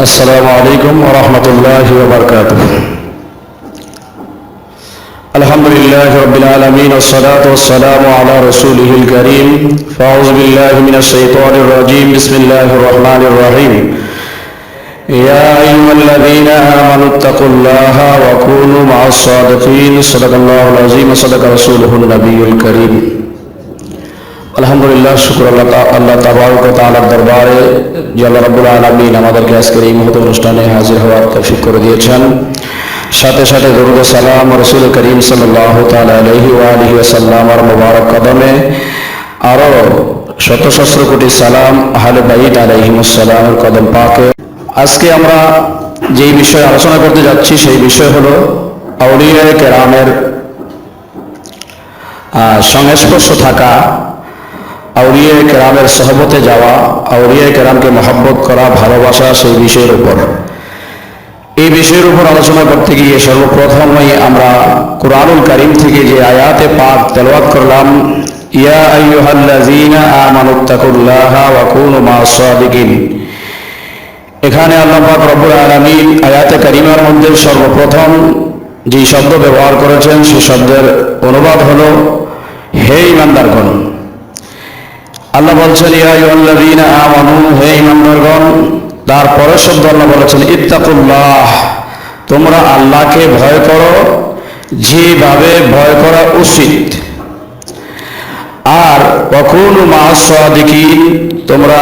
السلام عليكم ورحمة الله وبركاته. الحمد لله رب العالمين والصلاة والسلام على رسوله الكريم. فأعوذ بالله من الشيطان الرجيم. بسم الله الرحمن الرحيم. يا أيها الذين آمنوا اتقوا الله وكونوا مع الصادقين. صدق الله العظيم وصدق رسوله النبي الكريم. আলহামদুলিল্লাহ, শুক্র আল্লাহ আল্লাহ দরবারে রাব্বুল আলামিন আমাদেরকে আজকের এই মুহূর্ত অনুষ্ঠানে হাজির হওয়ার তৌফিক করে দিয়েছেন। সাথে সাথে দরুদ ও সালাম রসুল করিম ওয়া আলিহি ওয়াসাল্লাম আর মুবারক কদমে আরও শত সহস্র কোটি সালাম আহলে বাইত আলাইহিমুস সালামের কদম পাকে। আজকে আমরা যেই বিষয়ে আলোচনা করতে যাচ্ছি সেই বিষয় হলো আউলিয়া কেরামের সংস্পর্শ থাকা আউরিয়া কেরামের সহবতে যাওয়া আউরিয়া কেরামকে মহব্বত করা, ভালোবাসা সেই বিষয়ের উপর। এই বিষয়ের উপর আলোচনা করতে গিয়ে সর্বপ্রথমই আমরা কোরআনুল করিম থেকে যে আয়াতে পাক তেলাওয়াত করলাম, ইয়া আইয়ুহাল্লাযীনা আমানুত্তাকুল্লাহা ওয়া কুনু মা'আস সাদিকিন। এখানে আল্লাহ পাক রব্বুল আলামিন আয়াতে কারিমার মধ্যে সর্বপ্রথম যে শব্দ ব্যবহার করেছেন সেই শব্দের অনুবাদ হলো, হে ইমানদারগণ আল্লাহ বলছেন তারপরে শব্দ আল্লাহ বলেছেন, ইত্তাকুল্লাহ তোমরা আল্লাহকে ভয় করো, যেভাবে ভয় করা উচিত। আর কখন মা সাদিকিন তোমরা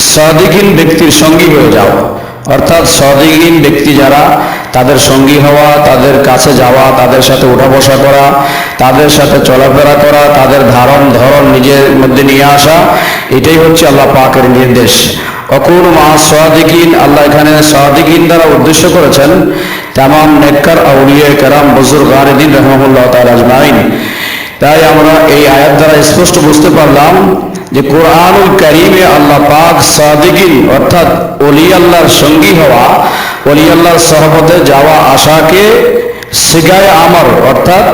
সাদিকিন ব্যক্তির সঙ্গী হয়ে যাও। অর্থাৎ সাদিকিন ব্যক্তি যারা, তাদের সঙ্গী হওয়া, তাদের কাছে যাওয়া, তাদের সাথে উঠা বসা করা, তাদের সাথে চলাফেরা করা, তাদের ধারণ ধরন নিজের মধ্যে নিয়ে আসা, এটাই হচ্ছে আল্লাহ পাকের নির্দেশ। অকুল মা সাদিকিন আল্লাহ এখানে সাদিকিন দ্বারা উদ্দেশ্য করেছেন তামাম নেককার আউলিয়া কেরাম বুজুর্গ আরিদিন রহমুল্লাহ তাল আজমাইন। তাই আমরা এই আয়াত দ্বারা স্পষ্ট বুঝতে পারলাম যে কোরআনুল করিমে আল্লাহ পাক সাদিকিন, অর্থাৎ অলি আল্লাহর সঙ্গী হওয়া অলি আল্লাহর সহপথে যাওয়া আশাকে সিগায় আমর, অর্থাৎ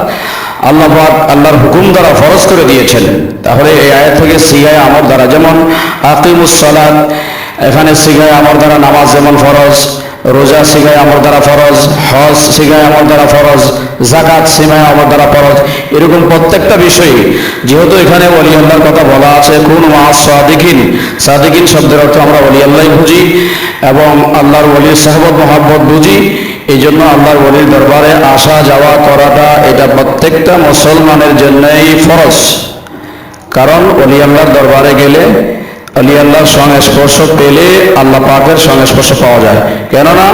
আল্লাহ পাক আল্লাহর হুকুম দ্বারা ফরজ করে দিয়েছেন। তাহলে এই আয়াত থেকে সিগায় আমর দ্বারা যেমন আকিমুস সালাত, এখানে সিগায় আমর দ্বারা নামাজ যেমন ফরজ রোজা শিখায় আমার দ্বারা ফরজ, হজ শিখায় আমার দ্বারা ফরজ জাকাত সিমায় আমার দ্বারা ফরজ, এরকম প্রত্যেকটা বিষয়ে যেহেতু এখানে অলি আল্লাহর কথা বলা আছে, কোন মা সাদিকিন সাদিকিন শব্দের অর্থ আমরা অলি আল্লাহ বুঝি এবং আল্লাহর অলির সাহবত, মহাব্বত বুঝি এই জন্য আল্লাহর অলির দরবারে আসা যাওয়া করাটা এটা প্রত্যেকটা মুসলমানের জন্যই ফরজ। কারণ অলি আল্লাহর দরবারে গেলে অলি আল্লাহর সংস্পর্শ পেলে আল্লাহ পাকের সংস্পর্শ পাওয়া যায়। কেননা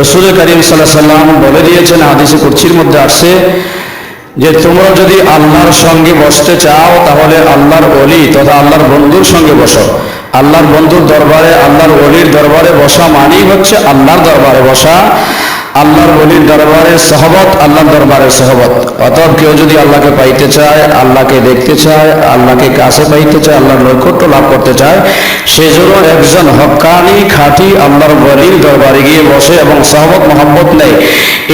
রসুল করিম সাল্লাহ সাল্লাম বলে দিয়েছেন, হাদিসে কুর্চির মধ্যে আসছে যে, তোমরা যদি আল্লাহর সঙ্গে বসতে চাও, তাহলে আল্লাহর অলি তথা আল্লাহর বন্ধুর সঙ্গে বসো। আল্লাহর বন্ধুর দরবারে, আল্লাহর অলির দরবারে বসা মানেই হচ্ছে আল্লাহর দরবারে বসা। আল্লাহর বলির দরবারে সহবত, আল্লাহর দরবারে সহবত। অতএব কেউ যদি আল্লাহকে পাইতে চায়, আল্লাহকে দেখতে চায়, আল্লাহকে কাছে পাইতে চায়, আল্লাহর নৈকট্য লাভ করতে চায় সেজন্য একজন হক্কানি খাঁটি আল্লাহর বলির দরবারে গিয়ে বসে এবং সহবত মহব্বত নেয়।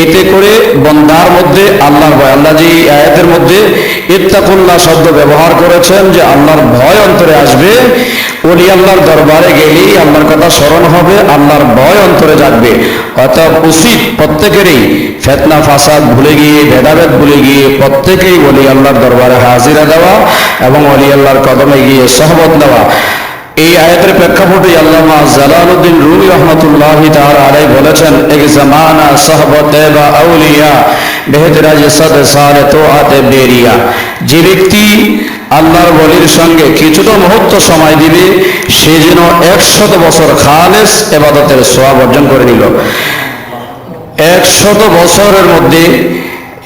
এতে করে বন্দার মধ্যে আল্লাহর ভয়। আল্লাহ যে আয়াতের মধ্যে ইত্তাকুল্লাহ শব্দ ব্যবহার করেছেন যে আল্লাহর ভয় অন্তরে আসবে, ওলি আল্লাহর দরবারে গেলেই আল্লাহর কথা স্মরণ হবে, আল্লাহর ভয় অন্তরে জাগবে। অতএব উচিত প্রত্যেকেরই ফেতনা, ফাসাদ ভুলে গিয়ে, ভেদাভেদ ভুলে গিয়ে প্রত্যেকেই অলি আল্লাহর দরবারে হাজিরা দেওয়া এবং ওলি আল্লাহর কদমে গিয়ে সহবত নেওয়া। এই আয়াতের প্রেক্ষাপটে আল্লামা জালালউদ্দিন রুমি রহমতুল্লাহ তাআলা আলাই বলেছেন এক জামানা সহবতে বা আউলিয়া বেহতরা যে সদ সালে তো আতে বেরিয়া। যে ব্যক্তি আল্লাহর বলির সঙ্গে কিছুটা মুহূর্ত সময় দিবে, সে যেন একশত বছর খালেস এবাদতের সোয়াব অর্জন করে নিল। একশত বছরের মধ্যে,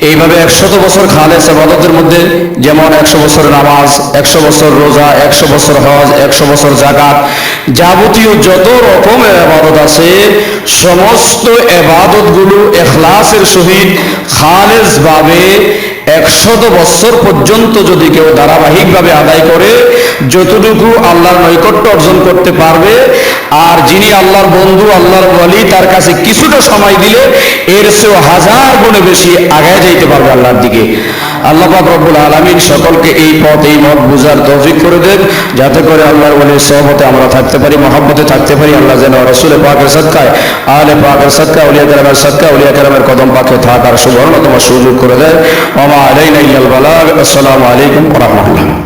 এইভাবে একশত বছর খালেস আবাদতের মধ্যে, যেমন একশো বছর নামাজ, একশো বছর রোজা, একশো বছর হজ, একশো বছর জাকাত যাবতীয় যত রকমের আবাদত আছে, সমস্ত এবাদতগুলো এখলাসের সহিত খালেস ভাবে একশত বছর পর্যন্ত যদি কেউ ধারাবাহিকভাবে আদায় করে যতটুকু আল্লাহর নৈকট্য অর্জন করতে পারবে, আর যিনি আল্লাহর বন্ধু, আল্লাহর বলি তার কাছে কিছুটা সময় দিলে এর চেয়েও হাজার গুণে বেশি আগায় যাইতে পারবে আল্লাহর দিকে। আল্লাহ রব্বুল আলামিন সকলকে এই পথ, এই মত বুঝার তৌফিক করে দেন, যাতে করে আল্লাহর বলে সহবতে আমরা থাকতে পারি, মহাব্বতে থাকতে পারি, আল্লাহ যেন রসুল পাকের সৎকায় আলে পাকের সৎকা উলিয়া কেরামের সৎকা উলিয়া কেরামের কদম পাকে থাকার সুবর্ণ তোমার সুযোগ করে দেয় মামা আলাইনা আসসালামু আলাইকুম রাহমাতুল্লাহ।